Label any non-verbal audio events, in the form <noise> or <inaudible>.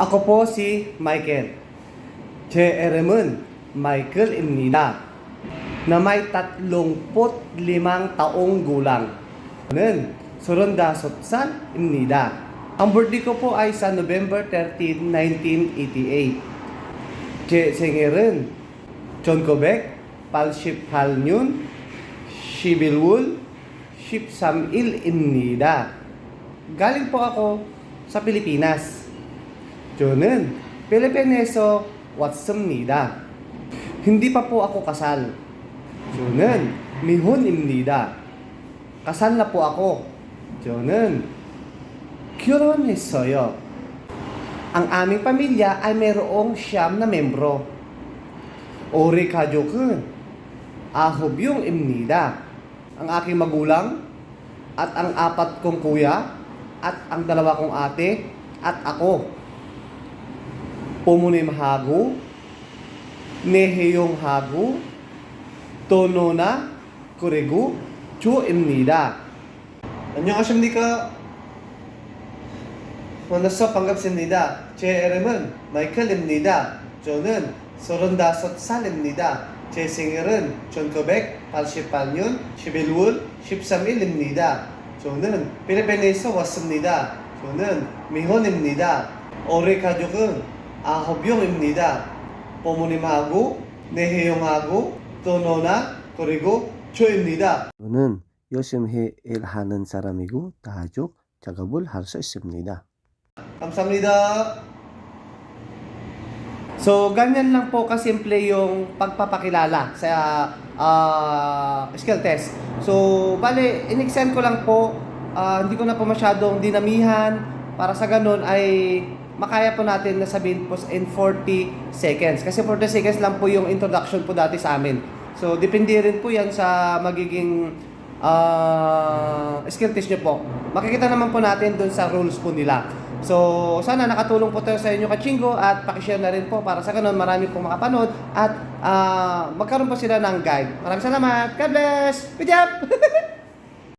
Ako po si Michael. J. Eremon, Michael Imnina, na may 35 taong gulang. Nun, Soronda Sopsan Imnida. Ang birthday ko po ay sa November 13, 1988. J. Sengeren, John Quebec, Palship Halnyun, Shibilwul, Ship Samil Imnida. Galing po ako sa Pilipinas. 저는 필리핀에서 왔습니다. hindi pa po ako kasal. 저는 미혼입니다. kasal na po ako. 저는 결혼했어요. Ang aming pamilya ay mayroong siyam na membro. 우리 가족은 아홉 명입니다. Ang aking magulang at ang apat kong kuya at ang dalawa kong ate at ako. 부모님하고 내 형하고 또 누나 그리고 저입니다. 안녕하십니까? 만나서 반갑습니다. 제 이름은 마이클입니다. 저는 35살입니다. 제 생일은 1988년 11월 13일입니다. 저는 필리핀에서 왔습니다. 저는 미혼입니다. 우리 가족은 아홉 명입니다. 부모님하고 내 형하고 또 누나 그리고 저입니다. 저는 열심히 일하는 사람이고 가족 작업을 할 수 있습니다. 감사합니다. So, ganyan lang po kasimple yung pagpapakilala sa ah, skill test. So, bale, in-extend ko lang po, ah, hindi ko na po masyadong dinamihan para sa ganun ay makaya po natin na sabihin po in 40 seconds. Kasi 40 seconds lang po yung introduction po dati sa amin. So, depende rin po yan sa magiging ah skill test nyo po. Makikita naman po natin dun sa rules po nila. So, sana nakatulong po tayo sa inyo kachingo at pakishare na rin po para sa ganun marami pong makapanood at ah magkaroon po sila ng guide. Maraming salamat. God bless! Good job! <laughs>